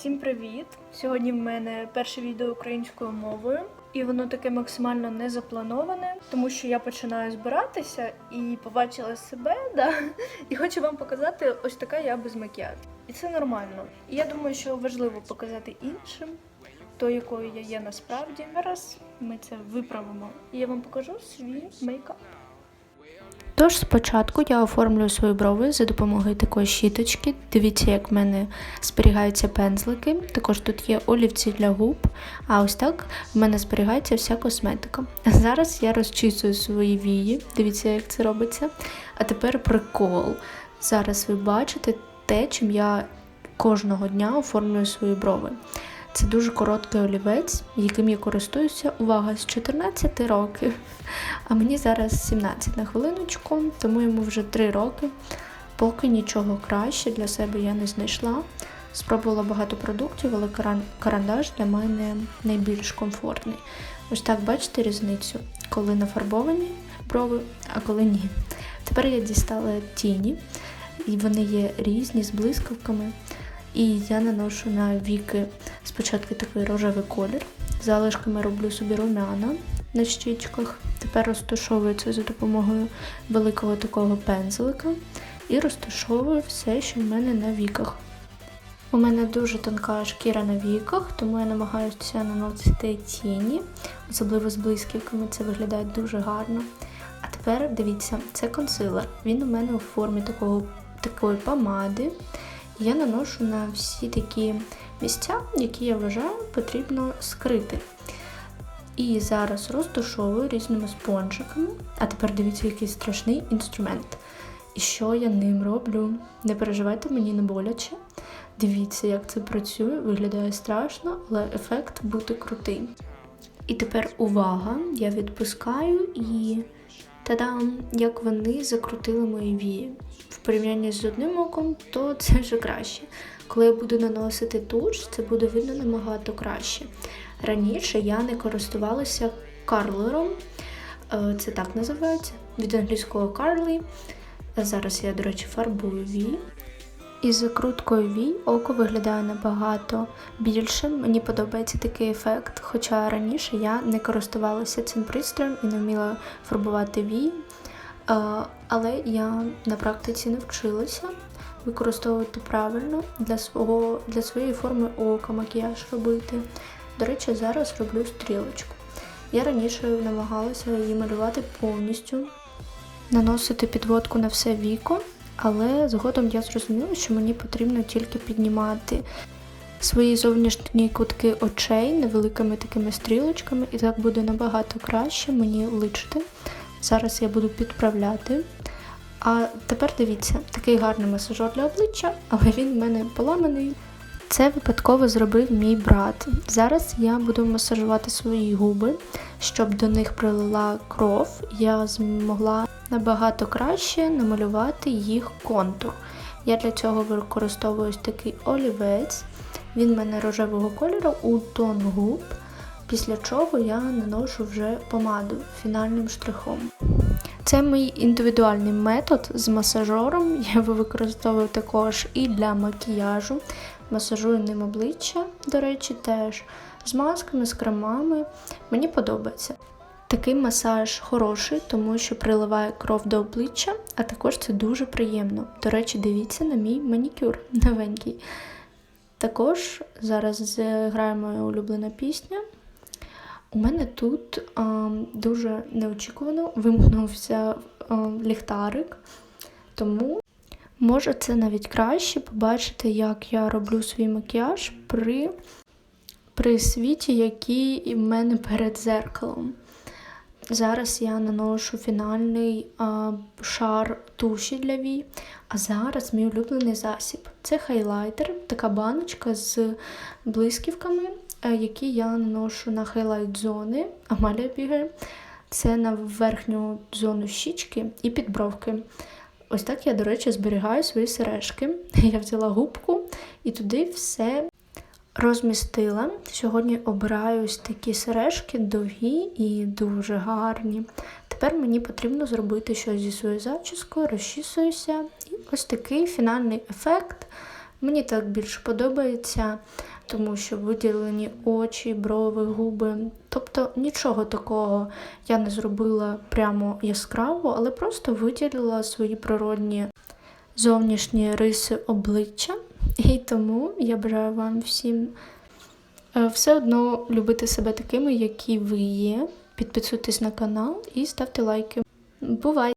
Всім привіт! Сьогодні в мене перше відео українською мовою, і воно таке максимально не заплановане, тому що я починаю збиратися і побачила себе, да, і хочу вам показати ось така я без макіяжу. І це нормально. І я думаю, що важливо показати іншим, то якою я є насправді. Зараз ми це виправимо. І я вам покажу свій мейкап. Тож спочатку я оформлюю свої брови за допомогою такої щіточки. Дивіться, як в мене зберігаються пензлики. Також тут є олівці для губ. А ось так в мене зберігається вся косметика. Зараз я розчісую свої вії. Дивіться, як це робиться. А тепер прикол. Зараз ви бачите те, чим я кожного дня оформлюю свої брови. Це дуже короткий олівець, яким я користуюся, увага, з 14 років. А мені зараз 17 на хвилиночку, тому йому вже 3 роки. Поки нічого краще для себе я не знайшла. Спробувала багато продуктів, але карандаш для мене найбільш комфортний. Ось так бачите різницю, коли нафарбовані брови, а коли ні. Тепер я дістала тіні, і вони є різні з блискавками. І я наношу на віки спочатку такий рожевий колір. Залишками роблю собі румяна на щічках. Тепер розташовую це за допомогою великого такого пензлика і розташовую все, що в мене на віках. У мене дуже тонка шкіра на віках, тому я намагаюся наносити тіні, особливо з блисківками, це виглядає дуже гарно. А тепер дивіться, це консилер. Він у мене у формі такого, такої помади. Я наношу на всі такі місця, які я вважаю потрібно скрити. І зараз розташовую різними спонжиками. А тепер дивіться, який страшний інструмент. І що я ним роблю? Не переживайте, мені не боляче. Дивіться, як це працює, виглядає страшно, але ефект буде крутий. І тепер увага! Я відпускаю і та-дам! Як вони закрутили мої вії. В порівнянні з одним оком, то це вже краще. Коли я буду наносити туш, це буде видно набагато краще. Раніше я не користувалася карлером, е, це так називається, від англійського карлі. Зараз я, до речі, фарбую вії. Із закруткою вій око виглядає набагато більше. Мені подобається такий ефект, хоча раніше я не користувалася цим пристроєм і не вміла фарбувати вії. Е, Але я на практиці навчилася використовувати правильно для свого для своєї форми ока макіяж робити. До речі, зараз роблю стрілочку. Я раніше намагалася її малювати повністю, наносити підводку на все віко, але згодом я зрозуміла, що мені потрібно тільки піднімати свої зовнішні кутки очей невеликими такими стрілочками, і так буде набагато краще мені личити. Зараз я буду підправляти. А тепер дивіться, такий гарний масажер для обличчя, але він в мене поламаний. Це випадково зробив мій брат. Зараз я буду масажувати свої губи, щоб до них прилила кров. Я змогла набагато краще намалювати їх контур. Я для цього використовую такий олівець. Він в мене рожевого кольору у тон губ. Після чого я наношу вже помаду фінальним штрихом. Це мій індивідуальний метод з масажером. Я його використовую також і для макіяжу. Масажую ним обличчя, до речі, теж з масками, з кремами. Мені подобається. Такий масаж хороший, тому що приливає кров до обличчя, а також це дуже приємно. До речі, дивіться на мій манікюр новенький. Також зараз грає моя улюблена пісня. У мене тут а, дуже неочікувано вимкнувся а, ліхтарик, тому може це навіть краще побачити, як я роблю свій макіяж при, при світі, який в мене перед зеркалом. Зараз я наношу фінальний а, шар туші для вій, а зараз мій улюблений засіб. Це хайлайтер, така баночка з блисківками, е, які я наношу на хайлайт зони, Амалія бігає. Це на верхню зону щічки і підбровки. Ось так я, до речі, зберігаю свої сережки. Я взяла губку і туди все розмістила. Сьогодні обираю ось такі сережки довгі і дуже гарні. Тепер мені потрібно зробити щось зі своєю зачіскою, розчісуюся. І ось такий фінальний ефект Мені так більше подобається, тому що виділені очі, брови, губи. Тобто нічого такого я не зробила прямо яскраво, але просто виділила свої природні зовнішні риси обличчя. І тому я бажаю вам всім е, все одно любити себе такими, які ви є. Підписуйтесь на канал і ставте лайки. Бувай!